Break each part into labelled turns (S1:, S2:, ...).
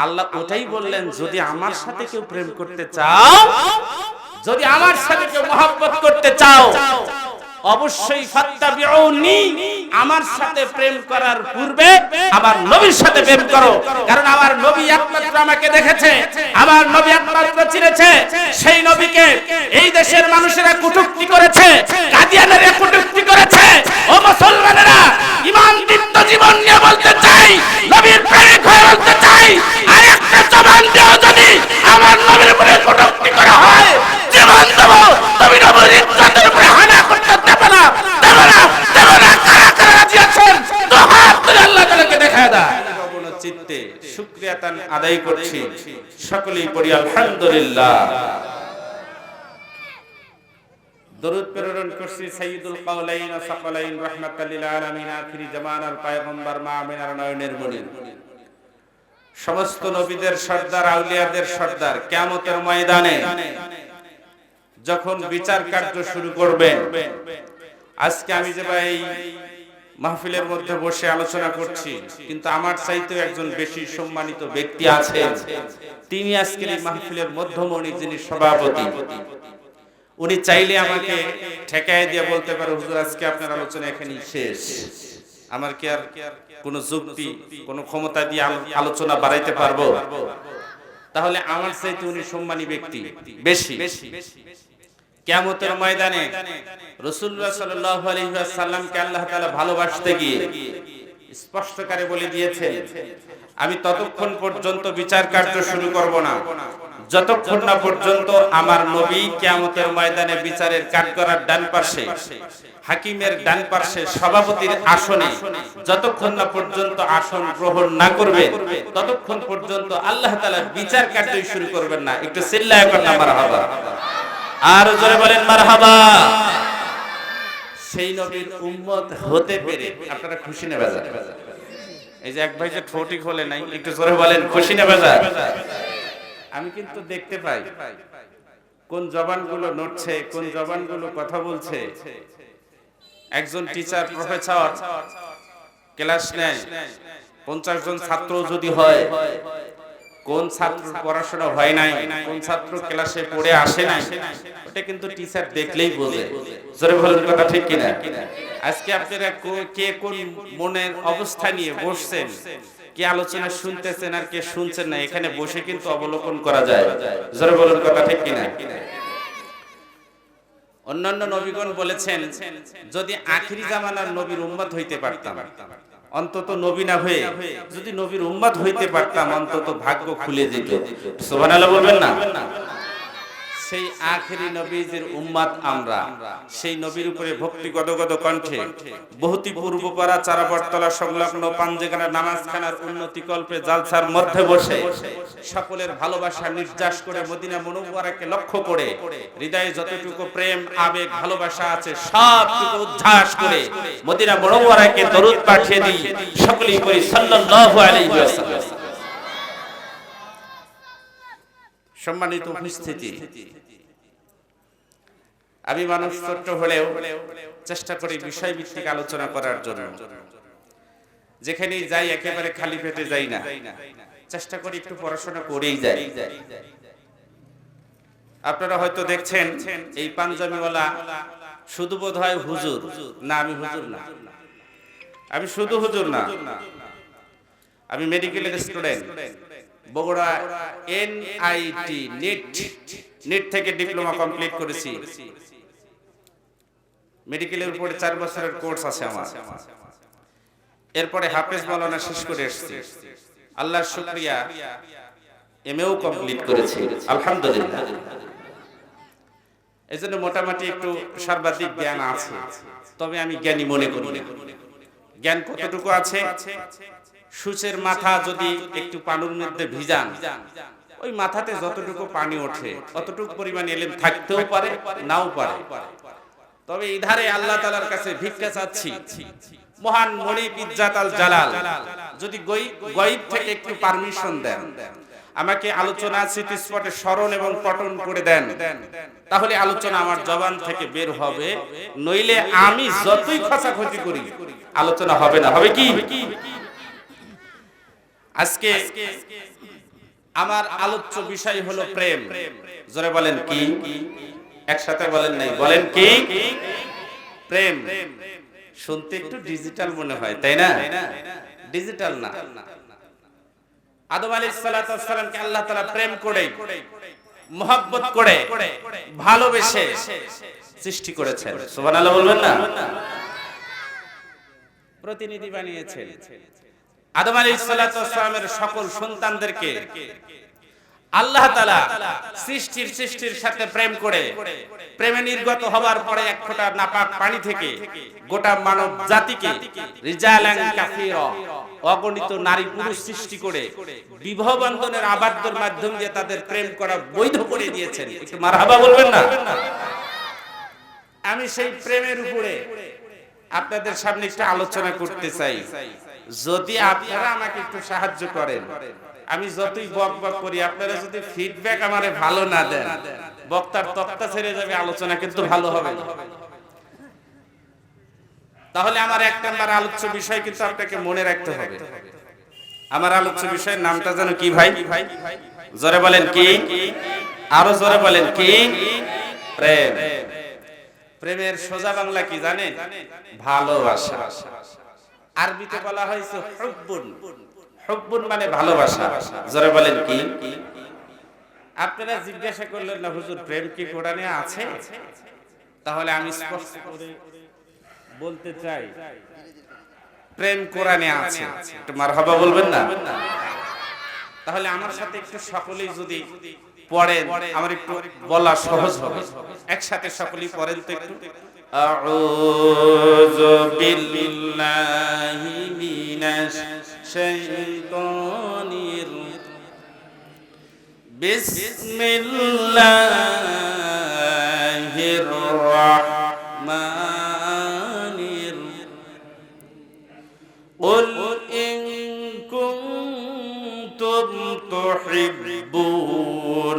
S1: আল্লাহ ওটাই বললেন যদি আমার সাথে কেউ প্রেম করতে চাও যদি আমার সাথে কেউ মহব্বত করতে চাও অবশ্যই আমার সাথে প্রেম করার পূর্বে আমার নবীর সাথে প্রেম করো কারণ আমার নবী একমাত্র আমাকে দেখেছে আমার নবী একমাত্র চিনেছে সেই নবীকে এই দেশের মানুষেরা কটূক্তি করেছে কাদিয়ানেরা কটূক্তি করেছে। ও মুসলমানেরা ইমান জীবন নিয়ে বলতে চাই নবীর করা হয়। জীবন দেব তুমি নবীর ইজ্জতের উপরে হানা করতে দেবে না দেবে না দেবে না, কারা কারা রাজি আছেন? তো হাত তুলে আল্লাহ তাআলাকে দেখা দাও। চিত্তে শুকরিয়াতান আদায় করছি। সকলেই পড়ি, আলহামদুলিল্লাহ। দরুদ প্রেরণ করছি সাইয়্যিদুল কাওলাইন ওয়া সাকালাইন, রাহমাতাল লিল আলামিন। আখিরি জামানার পয়গম্বর মা আমিনার নয়নের মনি সমস্ত নবীদের সর্দার, আউলিয়াদের সর্দার কিয়ামতের ময়দানে যখন বিচার কার্য শুরু করবেন আজকে আমি যে ভাই মাহফিলের মধ্যে বসে আলোচনা করছি, কিন্তু আমার চাইতেও একজন বেশি সম্মানিত ব্যক্তি আছেন। তিনি আজকে এই মাহফিলের মধ্যমণি যিনি সভাপতি। উনি চাইলে আমাকে ঠেকায় দিয়ে বলতে পারে, হুজুর, আজকে আপনার আলোচনা এখানেই শেষ। আমার কি আর কি আর কোন যুক্তি, কোন ক্ষমতা দিয়ে আলোচনা বাড়াইতে পারব? তাহলে আমার চাইতে উনি সম্মানী ব্যক্তি, বেশি। কেমতের ময়দানে রসুল্লাহ সাল্লাহ আলাইহি ওয়াসাল্লামকে আল্লাহ ভালোবাসতে গিয়ে স্পষ্টকারে বলে দিয়েছেন আমি ততক্ষণ পর্যন্ত বিচার কার্য শুরু করব না। যতক্ষণ না পর্যন্ত আমার নবী কিয়ামতের ময়দানে বিচারের কাঠগড়ার ডান পাশে হাকিমের ডান পাশে সভাপতির আসনে যতক্ষণ না পর্যন্ত আসন গ্রহণ না করবে ততক্ষণ পর্যন্ত আল্লাহ তাআলা বিচার কার্যই শুরু করবেন না। একটু চিল্লায় কর না মারহাবা। আর জোরে বলেন মারহাবা। সেই নবীর উম্মত হতে পেরে আপনারা খুশি নেবে এই যে এক ভাই যে ঠোঁটি খোলে নাই একটু জোরে বলেন খুশি না বেজা আমি কিন্তু দেখতে পাই কোন জবানগুলো নড়ছে কোন জবানগুলো কথা বলছে। একজন টিচার প্রফেসর ক্লাস নেয়। পঞ্চাশ জন ছাত্র যদি হয় কোন ছাত্র পড়াশোনা হয় নাই, কোন ছাত্র ক্লাসে পড়ে আসে নাই, ওটা কিন্তু টিচার দেখলেই বোঝে। জোরে বলেন কথা ঠিক কিনা? আজকে আপনারা কে কোন মনের অবস্থা নিয়ে বসছেন? কে আলোচনা শুনতেছেন আর কে শুনছেন না, এখানে বসে কিন্তু অবলোকন করা যায়। জোরে বলেন কথা ঠিক কিনা? অন্যান্য নবীগণ বলেছেন, যদি আখিরি জামানার নবীর উম্মত হইতে পারতাম অন্তত নবী না হয়ে যদি নবীর উম্মত হইতে পারতাম, অন্তত ভাগ্য খুলে যেত। সুবহানাল্লাহ বলবেন না? সেই আখেরি নবীজির উম্মাত আমরা। সেই নবীর উপরে ভক্তি গদগদ কণ্ঠে বহুতি পূর্বপাড়া চারাবটতলা সংলগ্ন পাঞ্জেখানা নামাজখানার উন্নতি কল্পে জালসার মধ্যে বসে সকলের ভালোবাসা নির্যাস করে মদিনা মনোবরাকে লক্ষ্য করে, হৃদয়ে যতটুকু প্রেম, আবেগ, ভালোবাসা আছে, সবটুকু উচ্ছ্বাস করে মদিনা মনোবরাকে দরুদ পাঠিয়ে দিই সকলেই করি সাল্লাল্লাহু আলাইহি ওয়াসাল্লাম। সম্মানিত উপস্থিতি। আমি মানুষ ছোট্ট হলেও চেষ্টা করি বিষয় ভিত্তিক আলোচনা করার জন্য। যেখানেই যাই একেবারে খালি পেটে যাই না। চেষ্টা করি একটু পড়াশোনা করেই যাই। আপনারা হয়তো দেখছেন এই পাঞ্জাবিওয়ালা শুধু বোধ হয় হুজুর। না আমি হুজুর না। আমি শুধু হুজুর না। আমি মেডিকেলের student Bogura NIT NIT NIT থেকে ডিপ্লোমা কমপ্লিট করেছি। মেডিকেলের উপরে চার বছরের কোর্স আছে আমার। এরপরে হাফেজ মাওলানা শেষ করে এসেছি। আল্লাহর শুকরিয়া এমএও কমপ্লিট করেছি। আলহামদুলিল্লাহ। এই জন্য মোটামুটি একটু সর্বাধিক জ্ঞান আছে। তবে আমি জ্ঞানী মনে করি জ্ঞান কতটুকু আছে? সূচের মাথা যদি একটু পানির মধ্যে ভিজান, ওই মাথাতে যতটুকু পানি ওঠে, অতটুকু পরিমাণ এলেম থাকতেও পারে, নাও পারে। তবে ইধারে আল্লাহ তালার কাছে ভিক্ষা চাচ্ছি। মহান মনিব ইজ্জাত আল জালাল, যদি গইব থেকে একটু পারমিশন দেন, আমাকে আলোচনা স্মৃতিস্পটে স্মরণ এবং পঠন করে দেন, তাহলে আলোচনা আমার জবান থেকে বের হবে, নইলে আমি যতই খসাখসি করি, আলোচনা হবে না। হবে কি? আজকে আমার আলোচ্য বিষয় হলো প্রেম। জোরে বলেন কি? একসাথে বলেন নাই। বলেন কি? প্রেম। শুনতে একটু ডিজিটাল মনে হয়, তাই না? ডিজিটাল না। আদম আলী সালাতামকে আল্লাহ তালা প্রেম করে, মোহাব্বত করে, ভালোবেসে সৃষ্টি করেছেন। সুবান আল্লাহ বলবেন না? প্রতিনিধি বানিয়েছেন। আদম আলী সালাতামের সকল সন্তানদেরকে আল্লাহ সৃষ্টির সৃষ্টির সাথে প্রেম করে, প্রেমে নির্গত হবার পরে এক ফোঁটা নাপাক পানি থেকে গোটা মানব জাতিকে অগণিত নারী পুরুষ সৃষ্টি করে বিবাহ বন্ধনের আবাদ্যর মাধ্যম দিয়ে তাদের প্রেম করা বৈধ করে দিয়েছেন। একটু মারহাবা বলবেন না? আমি সেই প্রেমের উপরে আপনাদের সামনে একটু আলোচনা করতে চাই। যদি আপনারা আমাকে একটু সাহায্য করেন, আমি যতই বক বক করি, আপনারা যদি ফিডব্যাক আমারে ভালো না দেন, বক্তার তক্তা ছেড়ে যাবে, আলোচনা কিন্তু ভালো হবে তাহলে আমার এক নাম্বার আলোচ্য বিষয় কিন্তু আপনাকে মনে রাখতে হবে। আমার আলোচ্য বিষয়ের নামটা যেন কি ভাই? জোরে বলেন কি? আরও জোরে বলেন কি? প্রেম। প্রেমের সোজা বাংলা কি জানেন? ভালোবাসা। আরবিতে বলা হয়েছে হুব্বুন। হুব্বুন মানে ভালোবাসা। জোরে বলেন কি? আপনারা জিজ্ঞাসা করলেন, না হুজুর, প্রেম কি কোরআনে আছে? তাহলে আমি স্পষ্ট করে বলতে চাই, প্রেম কোরআনে আছে। একটু মারহাবা বলবেন না? তাহলে আমার সাথে একটু সকলেই যদি পড়েন আমার একটু বলা সহজ হবে। একসাথে সকলেই পড়েন তো একটু। আউযু বিল্লাহি মিনাশ শাইতানির বিসমিল্লাহির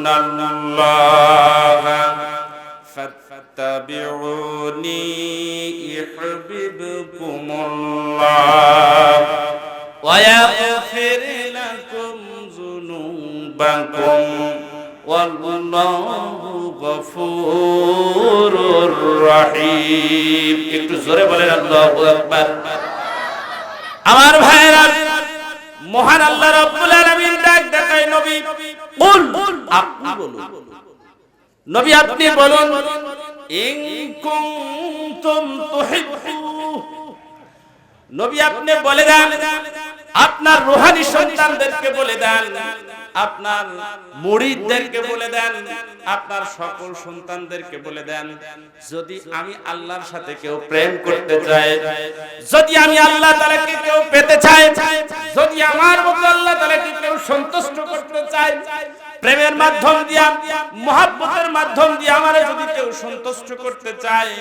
S1: الله فاتبعوني يحببكم الله ويغفر لكم ذنوبكم والله غفور رحيم একটু জোরে বলেন আল্লাহু আকবার আমার ভাইরা মহান আল্লাহ রাব্বুল আলামিন নবী। কুল, আপনি বলুন। নবী, আপনি বলুন কুনতুম নবী, আপনি বলে দেন, আপনার রূহানি সন্তানদেরকে বলে দেন, আপনার মুরিদদেরকে বলে দেন, আপনার সকল সন্তানদেরকে বলে দেন, যদি আমি আল্লাহর সাথে কেউ প্রেম করতে চায়, যদি আমি আল্লাহ তাআলাকে কেউ পেতে চাই যদি আমার মতো আল্লাহ প্রেমের মাধ্যম দিয়া, মহাব্বতের মাধ্যম দিয়ে আমারে যদি কেউ সন্তুষ্ট করতে চায়,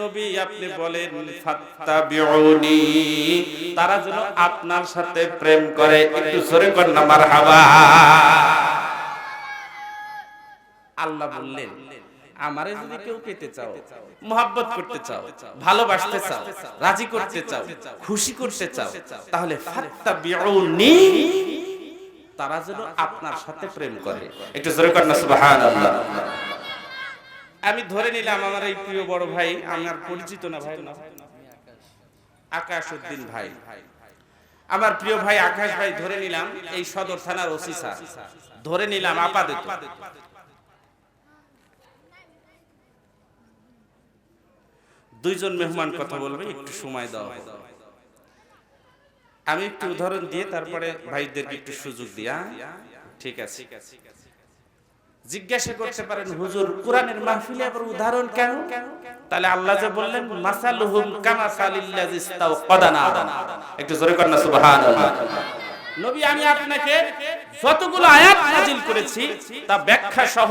S1: নবী আপনি বলেন, ফাত্তাবিউনি তারা যেন আপনার সাথে প্রেম করে। একটু জোরে কর না মারহাবা। আল্লাহ বললেন, আমারে যদি কেউ পেতে চাও, মোহাব্বত করতে চাও, ভালোবাসতে চাও, রাজি করতে চাও, খুশি করতে চাও, তাহলে ফাত্তাবিউনি তারা যেন আপনার সাথে প্রেম করে। একটু জোরে কর না সুবহানাল্লাহ। আমি ধরে নিলাম আমার এই প্রিয় বড় ভাই আমার পরিচিত না ভাই। না আকাশ উদ্দিন ভাই। আমার প্রিয় ভাই আকাশ ভাই ধরে নিলাম এই সদর থানার ওসি স্যার। ধরে নিলাম আপাতত দুইজন মেহমান কথা বলবে একটু সময় দেওয়া আমি একটু উদাহরণ দিয়ে তারপরে ভাইদেরকে একটু সুযোগ দিয়া। ঠিক আছে। জিজ্ঞাসা করতে পারেন হুজুর কোরআনের মাহফিলে আবার উদাহরণ কেন? তাহলে আল্লাহ যে বললেন মাসালুহুম কামাসালিল্লাযি ইস্তাওকাদানা। একটু জোরে কর না সুবহানাল্লাহ। নবী, আমি আপনাকে যতগুলো আয়াত নাজিল করেছি, তা ব্যাখ্যা সহ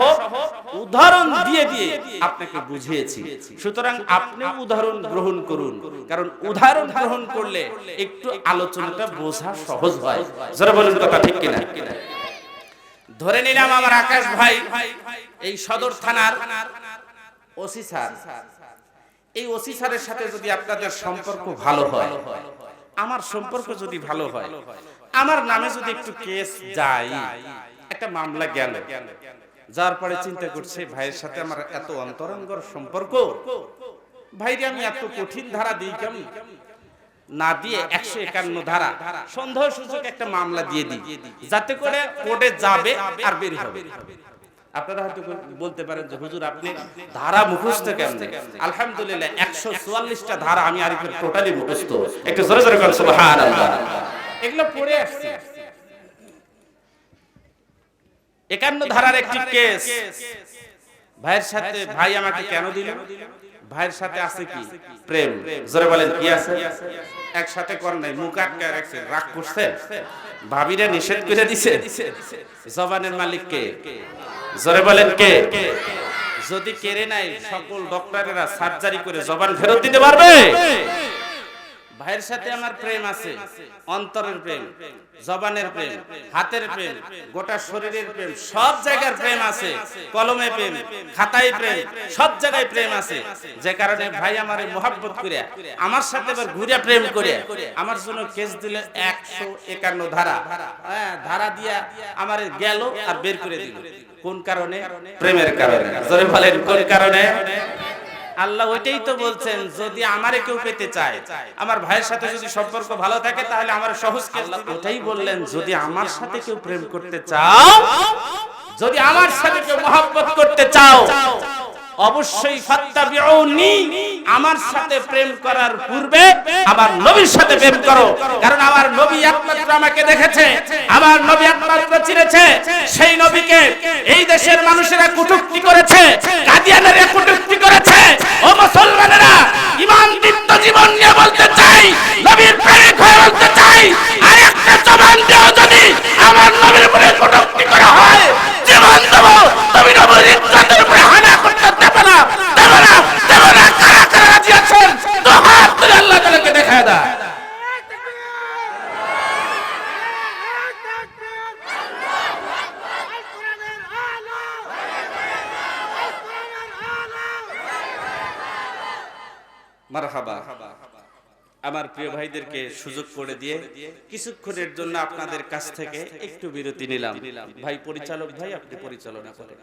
S1: উদাহরণ দিয়ে দিয়ে আপনাকে বুঝিয়েছি। সুতরাং আপনি উদাহরণ গ্রহণ করুন, কারণ উদাহরণ গ্রহণ করলে একটু আলোচনাটা বোঝা সহজ হয়। জোরে বলুন কথা ঠিক কিনা? ধরে নিলাম আমার আকাশ ভাই, এই সদর থানার ওসি স্যার। এই ওসি স্যারের সাথে যদি আপনাদের সম্পর্ক ভালো হয়, আমার সম্পর্ক যদি ভালো হয় আমার নামে যদি একটু কেস যায়, একটা মামলা গেল। যার পরে চিন্তা করছে, ভাইয়ের সাথে আমার এত অন্তরঙ্গর সম্পর্ক। ভাইরে, আমি এত কঠিন ধারা দিই কেমন? না দিয়ে একশো একান্ন ধারা, সন্দেহ সূচক একটা মামলা দিয়ে দিই, যাতে করে কোর্টে যাবে আর বের হবে। আপনারা হয়তো বলতে পারেন যে, হুজুর, আপনি ধারা মুখস্থ কেমনে? আলহামদুলিল্লাহ, একশো চুয়াল্লিশটা ধারা আমি আর টোটালি একটু জোরে জোরে করেন এগুলো পড়ে আসছে। একান্ন ধারার একটি কেস। ভাইয়ের সাথে ভাই আমাকে কেন দিল? ভাইয়ের সাথে আছে কি? প্রেম। জোরে বলেন কি আছে? একসাথে কর নাই মুখ আটকে রাখছে রাগ করছে? ভাবিরে নিষেধ করে দিছে। জবানের মালিক কে জোরে বলেন কে? যদি কেড়ে নাই সকল ডক্টরেরা সার্জারি করে জবান ফেরত দিতে পারবে। ভাইয়ের সাথে আমার প্রেম আছে অন্তরের প্রেম জবানের প্রেম হাতের প্রেম গোটা শরীরের প্রেম সব জায়গার প্রেম আছে কলমে প্রেম খাতায় প্রেম সব জায়গায় প্রেম আছে। যে কারণে ভাই আমার মোহাব্বত করে আমার সাথে এবার ঘুরে প্রেম করে আমার জন্য কেস দিলে একশো একান্ন ধারা। হ্যাঁ ধারা দিয়া আমার গেল আর বের করে দিল। কোন কারণে? প্রেমের কারণে। জোরে বলেন কোন কারণে। আল্লাহ ওইটাই তো বলছেন যদি আমারে কেউ পেতে চায়। আমার ভাইয়ের সাথে যদি সম্পর্ক ভালো থাকে তাহলে আমার সহজ আল্লাহ ওটাই বললেন যদি আমার সাথে কেউ প্রেম করতে চাও যদি আমার সাথে কেউ মহব্বত করতে চাও অবশ্যই ফাত্তাবিউনি আমার সাথে প্রেম করার পূর্বে আমার নবীর সাথে প্রেম করো। কারণ আমার নবী একমাত্র আমাকে দেখেছে আমার নবী একমাত্র চিনেছে সেই নবীকে এই দেশের মানুষেরা কুটুক্তি করেছে, কাদিয়ানেরা কুটুক্তি করেছে। ও মুসলমানেরা, ইমান দীপ্ত জীবন নিয়ে বলতে চাই, নবীর প্রেমে হয়ে বলতে চাই আর একটা জবান দিয়েও যদি আমার নবীর উপরে কটূক্তি করা হয় জীবন দেব নবী নবীর ইজ্জতের উপরে হানা করতে দেবে না দেবে না দেবে না কারা কারা রাজি আছেন তো হাত তুলে আল্লাহ তাআলাকে দেখায় দেয় মারহাবা। আমার প্রিয় ভাইদেরকে সুযোগ করে দিয়ে কিছুক্ষণের জন্য আপনাদের কাছ থেকে একটু বিরতি নিলাম। ভাই পরিচালক ভাই আপনি পরিচালনা করেন।